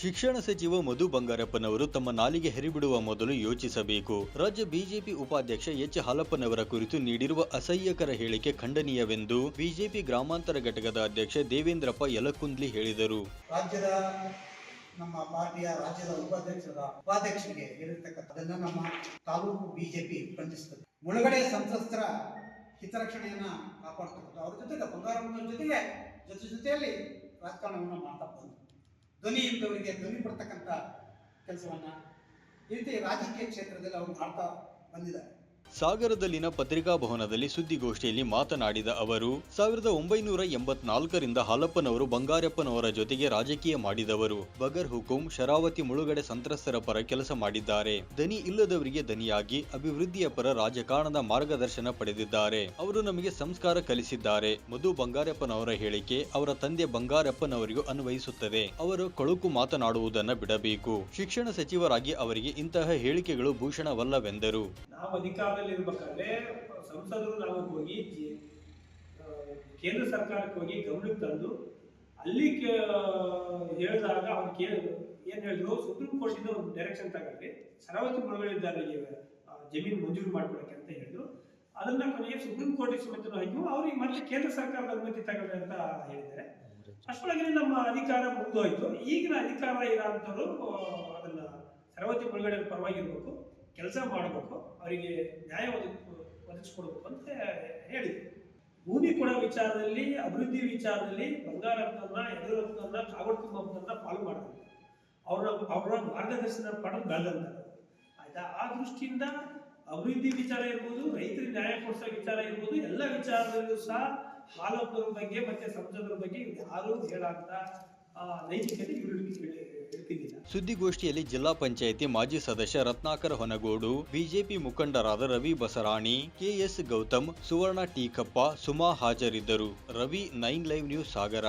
ಶಿಕ್ಷಣ ಸಚಿವ ಮಧು ಬಂಗಾರಪ್ಪನವರು ತಮ್ಮ ನಾಲಿಗೆ ಹರಿಬಿಡುವ ಮೊದಲು ಯೋಚಿಸಬೇಕು. ರಾಜ್ಯ ಬಿಜೆಪಿ ಉಪಾಧ್ಯಕ್ಷ ಎಚ್ ಹಾಲಪ್ಪನವರ ಕುರಿತು ನೀಡಿರುವ ಅಸಹ್ಯಕರ ಹೇಳಿಕೆ ಖಂಡನೀಯವೆಂದು ಬಿಜೆಪಿ ಗ್ರಾಮಾಂತರ ಘಟಕದ ಅಧ್ಯಕ್ಷ ದೇವೇಂದ್ರಪ್ಪ ಯಲಕುಂದ್ಲಿ ಹೇಳಿದರು. ರಾಜ್ಯದ ನಮ್ಮ ಪಾರ್ಟಿಯ ರಾಜ್ಯದ ಉಪಾಧ್ಯಕ್ಷರ ಉಪಾಧ್ಯಕ್ಷರಿಗೆ ಹೇಳಿರ್ತಕ್ಕಂಥದ್ದನ್ನ ನಮ್ಮ ತಾಲೂಕು ಬಿಜೆಪಿ ಖಂಡಿಸುತ್ತದೆ ಮುಳುಗಡೆ ಸಂತ್ರಸ್ತರ ಹಿತರಕ್ಷಣೆಯನ್ನ ಕಾಪಾಡ್ತಕ್ಕಂಥ ಅವ್ರ ಜೊತೆಗೆ ಬಂಗಾರಪ್ಪನ ಜೊತೆಗೆ ಜೊತೆ ಜೊತೆಯಲ್ಲಿ ರಾಜಕಾರಣವನ್ನ ಮಾಡ್ತಾ ಬಂತು ಧ್ವನಿ ಇದ್ದವರಿಗೆ ಧ್ವನಿ ಕೊಡ್ತಕ್ಕಂಥ ಕೆಲಸವನ್ನ ಈ ರೀತಿ ರಾಜಕೀಯ ಕ್ಷೇತ್ರದಲ್ಲಿ ಅವರು ಮಾಡ್ತಾ ಬಂದಿದ್ದಾರೆ. ಸಾಗರದಲ್ಲಿನ ಪತ್ರಿಕಾ ಭವನದಲ್ಲಿ ಸುದ್ದಿಗೋಷ್ಠಿಯಲ್ಲಿ ಮಾತನಾಡಿದ ಅವರು, ಸಾವಿರದ ಒಂಬೈನೂರ ಎಂಬತ್ನಾಲ್ಕರಿಂದ ಹಾಲಪ್ಪನವರು ಬಂಗಾರಪ್ಪನವರ ಜೊತೆಗೆ ರಾಜಕೀಯ ಮಾಡಿದವರು. ಬಗರ್ ಹುಕುಂ, ಶರಾವತಿ ಮುಳುಗಡೆ ಸಂತ್ರಸ್ತರ ಪರ ಕೆಲಸ ಮಾಡಿದ್ದಾರೆ. ದನಿ ಇಲ್ಲದವರಿಗೆ ದನಿಯಾಗಿ, ಅಭಿವೃದ್ಧಿಯ ಪರ ರಾಜಕಾರಣದ ಮಾರ್ಗದರ್ಶನ ಪಡೆದಿದ್ದಾರೆ. ಅವರು ನಮಗೆ ಸಂಸ್ಕಾರ ಕಲಿಸಿದ್ದಾರೆ. ಮಧು ಬಂಗಾರಪ್ಪನವರ ಹೇಳಿಕೆ ಅವರ ತಂದೆ ಬಂಗಾರಪ್ಪನವರಿಗೂ ಅನ್ವಯಿಸುತ್ತದೆ. ಅವರು ಕೊಳುಕು ಮಾತನಾಡುವುದನ್ನು ಬಿಡಬೇಕು. ಶಿಕ್ಷಣ ಸಚಿವರಾಗಿ ಅವರಿಗೆ ಇಂತಹ ಹೇಳಿಕೆಗಳು ಭೂಷಣವಲ್ಲವೆಂದರು. ನಾವು ಅಧಿಕಾರದಲ್ಲಿ ಇರ್ಬೇಕಾದ್ರೆ ಸಂಸದರು ನಾವು ಹೋಗಿ ಕೇಂದ್ರ ಸರ್ಕಾರಕ್ಕೆ ಹೋಗಿ ಗಮನಕ್ಕೆ ತಂದು, ಅಲ್ಲಿ ಹೇಳಿದಾಗ ಅವ್ರು ಕೇ, ಏನ್ ಹೇಳಿದ್ರು, ಸುಪ್ರೀಂ ಕೋರ್ಟ್ ಇಂದ ಒಂದು ಡೈರೆಕ್ಷನ್ ತಗೊಂಡ್ರಿ ಶರಾವತಿ ಮುಳುಗಡೆದಾರರಿಗೆ ಜಮೀನು ಮಂಜೂರು ಮಾಡ್ಕೊಳಕ್ಕೆ ಅಂತ ಹೇಳಿದ್ರು. ಅದನ್ನ ಕೊನೆಗೆ ಸುಪ್ರೀಂ ಕೋರ್ಟ್ ಸಮೇತ ಹಾಕಿ ಅವ್ರಿಗೆ ಮತ್ತೆ ಕೇಂದ್ರ ಸರ್ಕಾರದ ಅನುಮತಿ ತಗೊಳ್ಳಿ ಅಂತ ಹೇಳಿದ್ದಾರೆ. ಅಷ್ಟೊಳಗೆ ನಮ್ಮ ಅಧಿಕಾರ ಮುಗಿದೋಯ್ತು. ಈಗಿನ ಅಧಿಕಾರ ಇರೋ ಅಂಥವ್ರು ಅದನ್ನ ಶರಾವತಿ ಮುಳುಗಡೆ ಪರವಾಗಿರ್ಬೇಕು. ಕೆಲಸ ಮಾಡಬೇಕು, ಅವರಿಗೆ ನ್ಯಾಯ ಒದಗಿ ಒದಗಿಸ್ಕೊಡ್ಬೇಕು ಅಂತ ಹೇಳಿದ್ರು. ಭೂಮಿ ಕೊಡೋ ವಿಚಾರದಲ್ಲಿ, ಅಭಿವೃದ್ಧಿ ವಿಚಾರದಲ್ಲಿ ಬಂಗಾರಪ್ಪನ ಯಡಿಯೂರಪ್ಪನ ಕಾಗೋಡು ತಿಮ್ಮಪ್ಪನ ಪಾಲು ಮಾಡಬೇಕು ಅವರ ಅವರ ಮಾರ್ಗದರ್ಶನ ಪಡೆದು ಬೆಳೆದಂತ. ಆಯ್ತಾ? ಆ ದೃಷ್ಟಿಯಿಂದ ಅಭಿವೃದ್ಧಿ ವಿಚಾರ ಇರ್ಬೋದು, ರೈತರಿಗೆ ನ್ಯಾಯ ಕೊಡಿಸೋ ವಿಚಾರ ಇರ್ಬೋದು, ಎಲ್ಲ ವಿಚಾರದಲ್ಲೂ ಸಹ ಹಾಲಪ್ಪನವ್ರ ಬಗ್ಗೆ ಮತ್ತೆ ಸಂಸದರ ಬಗ್ಗೆ ಯಾರು ಹೇಳಾಗ್ತಾ ಸುದ್ದಿಗೋಷ್ಠಿಯಲ್ಲಿ ಜಿಲ್ಲಾ ಪಂಚಾಯಿತಿ ಮಾಜಿ ಸದಸ್ಯ ರತ್ನಾಕರ ಹೊನಗೋಡು, ಬಿಜೆಪಿ ಮುಖಂಡರಾದ ರವಿ ಬಸರಾಣಿ, ಕೆಎಸ್ ಗೌತಮ್, ಸುವರ್ಣ ಟೀಕಪ್ಪ, ಸುಮಾ ಹಾಜರಿದ್ದರು. Ravi nine live news Sagara.